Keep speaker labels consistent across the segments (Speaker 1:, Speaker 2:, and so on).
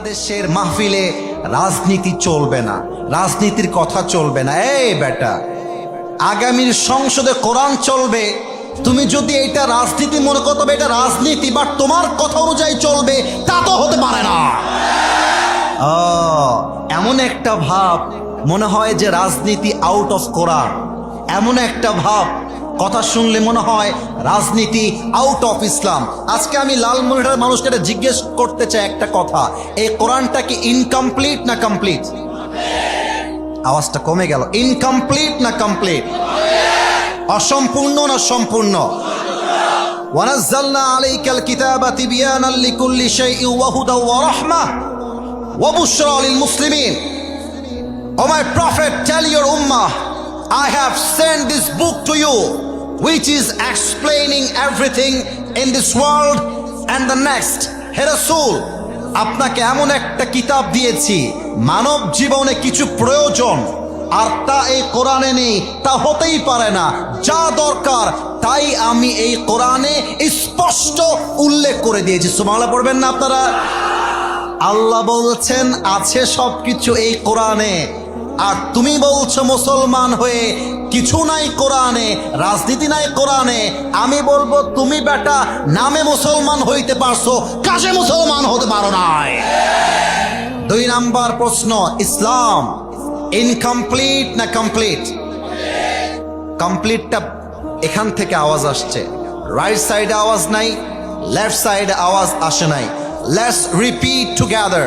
Speaker 1: বাংলাদেশের মাহফিলে রাজনীতি চলবে না, রাজনীতির কথা চলবে না। এই বেটা, আগামীর সংসদে কোরআন চলবে, তুমি যদি এটা রাজনীতি মনে করো, তবে এটা রাজনীতি বাট তোমার কথা অনুযায়ী চলবে, তা তো হতে পারে না। এমন একটা ভাব, মনে হয় যে রাজনীতি আউট অফ কোরআন এমন একটা ভাব কথা শুনলে মনে হয় রাজনীতি আউট অফ ইসলাম আজকে আমি লালমনিরহাটের মানুষকে জিজ্ঞেস করতে চাই একটা কথা। এই কোরআনটা কি ইনকমপ্লিট না কমপ্লিট আওয়াজটা কমে গেল। ইনকমপ্লিট না কমপ্লিট অসম্পূর্ণ না সম্পূর্ণ? ওয়ানাজ্জালনা আলাইকাল কিতাবা তিবিয়ানাল লিকুল্লি শাইইন ওয়া হুদা ওয়া রাহমা ওয়া বুশরা লিল মুসলিমিন। O my prophet tell your Ummah I have sent this book to you which is explaining everything in this world and the next. হে রাসূল, আপনাকে এমন একটা কিতাব দিয়েছি, মানব জীবনে কিছু প্রয়োজন, আর তা এই কোরআনে নেই, তা হতেই পারে না। যা দরকার, তাই আমি এই কোরআনে স্পষ্ট উল্লেখ করে দিয়েছি। সুমালা পড়বেন না আপনারা? আল্লাহ বলছেন, আছে সবকিছু এই কোরআনে। আর তুমি বলছো মুসলমান হয়ে, কিছু নাই কোরআনে, রাজনীতি নাই কোরআনে, আমি বলব তুমি বেটা নামে মুসলমান হইতে পারছ, কাজে মুসলমান হতে পারো নাই। দুই নাম্বার প্রশ্ন, ইসলাম ইনকমপ্লিট না কমপ্লিট কমপ্লিটটা এখান থেকে আওয়াজ আসছে। রাইট সাইডে আওয়াজ নাই লেফট সাইডে আওয়াজ আসে নাই। লেটস রিপিট টুগেদার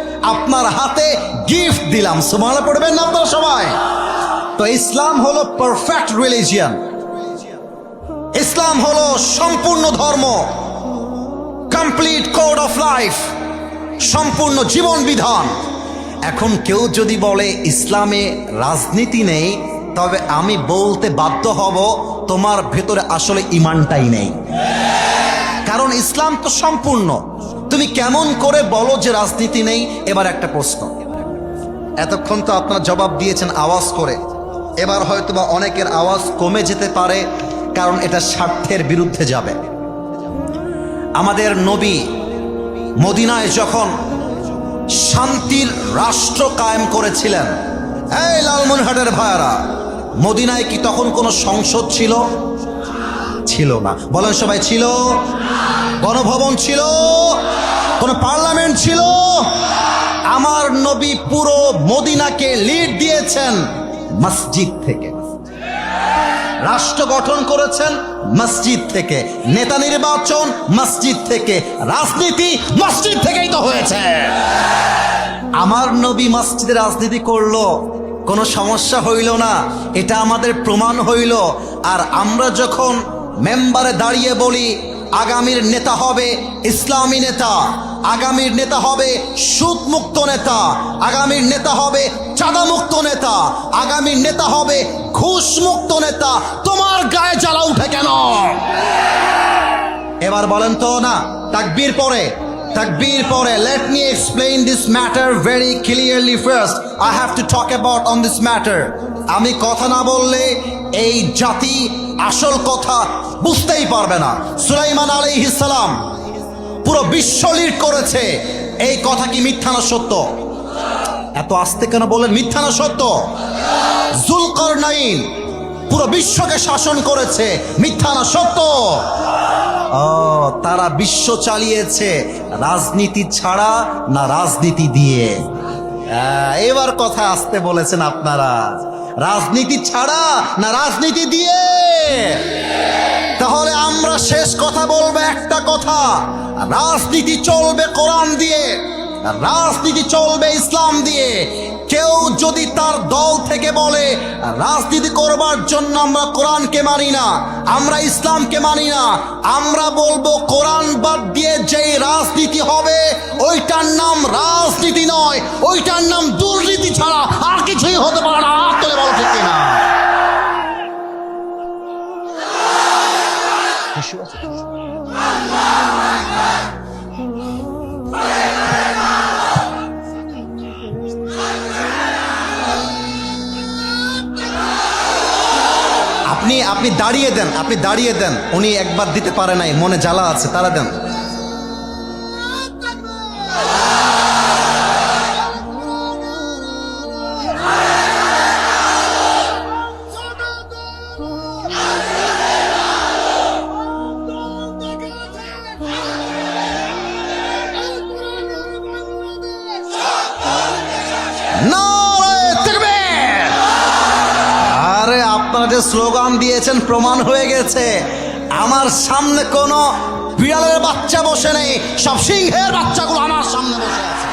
Speaker 1: আপনার হাতে গিফট দিলাম। সুবহানাল্লাহ পড়বেন না আপনারা সবাই? তো ইসলাম হলো পারফেক্ট রিলিজিয়ান ইসলাম হলো সম্পূর্ণ ধর্ম। কমপ্লিট কোড অফ লাইফ সম্পূর্ণ জীবন বিধান। এখন কেউ যদি বলে, ইসলামে রাজনীতি নেই, তবে আমি বলতে বাধ্য হব, তোমার ভেতরে আসলে ইমানটাই নেই। কারণ ইসলাম তো সম্পূর্ণ। তুমি কেমন করে বলো যে রাজনীতি নেই? এবার একটা প্রশ্ন। এতক্ষণ তো আপনার জবাব দিয়েছেন আওয়াজ করে। এবার হয়তো বা অনেকের আওয়াজ কমে যেতে পারে, কারণ এটা স্বার্থের বিরুদ্ধে যাবে। আমাদের নবী মদিনায় যখন শান্তির রাষ্ট্র কায়েম করেছিলেন, এই লালমনিরহাটের ভাইয়ারা, মদিনায় কি তখন কোনো সংসদ ছিল? ছিল না। বলেন সবাই ছিল? গণভবন ছিল? কোনো পার্লামেন্ট ছিল? আমার নবী পুরো মদিনাকে লিড দিয়েছেন মসজিদ থেকে। রাষ্ট্র গঠন করেছেন মসজিদ থেকে। নেতা নির্বাচন মসজিদ থেকে। রাজনীতি মসজিদ থেকেই তো হয়েছে। আমার নবী মসজিদে রাজনীতি করল, কোনো সমস্যা হইল না। এটা আমাদের প্রমাণ হইল। আর আমরা যখন মেম্বারে দাঁড়িয়ে বলি, আগামীর নেতা হবে ইসলামী নেতা, আগামীর নেতা হবে সুদ মুক্ত নেতা, আগামীর নেতা হবে চাঁদা মুক্ত নেতা, আগামীর নেতা হবে ঘুষ মুক্ত নেতা। তোমার গায়ে জ্বালা উঠে কেন? এবার বলেন তো না, তাকবীর পরে তাকবীর পরে let me explain this matter very clearly first I have to talk about on this matter আমি কথা না বললে এই জাতি আসল কথা বুঝতেই পারবে না। সুলাইমান সালাম পুরো বিশ্ব লিড করেছে। এই কথা কি মিথ্যা না সত্য? এত আস্তে কেন বললেন? মিথ্যা না সত্য? জুলকর নাইন পুরো বিশ্বকে শাসন করেছে। মিথ্যা না সত্য? ও, তারা বিশ্ব চালিয়েছে। রাজনীতি ছাড়া না রাজনীতি দিয়ে। এবার কথা আসতে বলেছেন আপনারা। রাজনীতি ছাড়া না রাজনীতি দিয়ে? তাহলে আমরা শেষ কথা বলব একটা কথা। রাজনীতি চলবে কোরআন দিয়ে, রাজনীতি চলবে ইসলাম দিয়ে। কেউ যদি তার দল থেকে বলে, রাজনীতি করবার জন্য আমরা কোরআনকে মানি না, আমরা ইসলামকে মানি না, আমরা বলব কোরআন বাদ দিয়ে যেই রাজনীতি হবে, ওইটার নাম রাজনীতি নয়, ওইটার নাম দুর্নীতি ছাড়া আর কিছুই হতে পারে না। হাত তুলে ঠিক আপনি আপনি দাঁড়িয়ে দেন, আপনি দাঁড়িয়ে দেন। উনি একবার দিতে পারে নাই, মনে জ্বালা আছে, তারা দেন। আপনারা যে স্লোগান দিয়েছেন, প্রমাণ হয়ে গেছে। আমার সামনে কোনো বিড়ালের বাচ্চা বসে নেই, সব সিংহের বাচ্চাগুলো আমার সামনে বসে আছে।